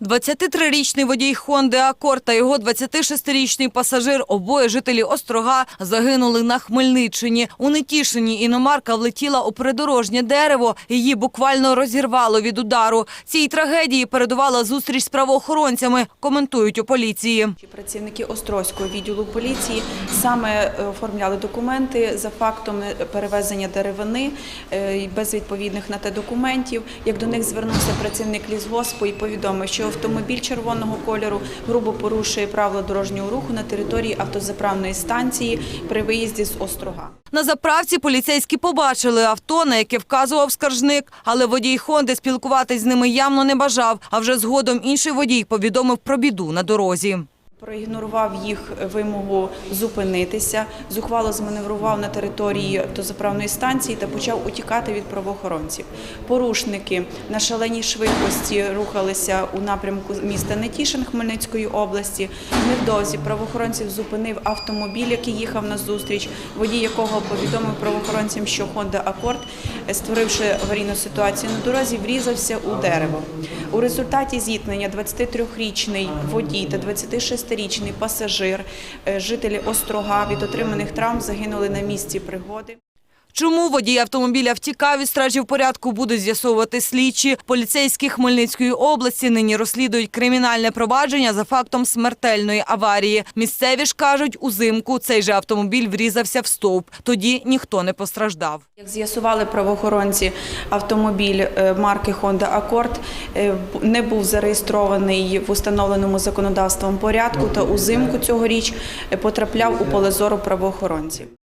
23-річний водій Хонди Акорд та його 26-річний пасажир, обоє жителі Острога, загинули на Хмельниччині. У Нетішині іномарка влетіла у придорожнє дерево. Її буквально розірвало від удару. Цій трагедії передувала зустріч з правоохоронцями, коментують у поліції. Працівники Острозького відділу поліції саме е, оформляли документи за фактом е, перевезення деревини е, без відповідних на те документів. Як до них звернувся працівник лісгоспу і повідомив, що автомобіль червоного кольору грубо порушує правила дорожнього руху на території автозаправної станції при виїзді з Острога. На заправці поліцейські побачили авто, на яке вказував скаржник, але водій Хонди спілкуватись з ними явно не бажав. А вже згодом інший водій повідомив про біду на дорозі. Проігнорував їх вимогу зупинитися, зухвало зманеврував на території автозаправної станції та почав утікати від правоохоронців. Порушники на шаленій швидкості рухалися у напрямку міста Нетішин Хмельницької області. Невдовзі правоохоронців зупинив автомобіль, який їхав на зустріч, водій якого повідомив правоохоронцям, що Honda Accord, е, створивши аварійну ситуацію на дорозі, врізався у дерево. У результаті зіткнення 23-річний водій та 26-річний пасажир, е, жителі Острога від отриманих травм загинули на місці пригоди. Чому водій автомобіля втікав від стражів порядку, будуть з'ясовувати слідчі. Поліцейські Хмельницької області нині розслідують кримінальне провадження за фактом смертельної аварії. Місцеві ж кажуть, узимку цей же автомобіль врізався в стовп. Тоді ніхто не постраждав. Як з'ясували правоохоронці, автомобіль е, марки Honda Accord е, не був зареєстрований в установленому законодавством порядку та узимку цьогоріч е, потрапляв у поле зору правоохоронців.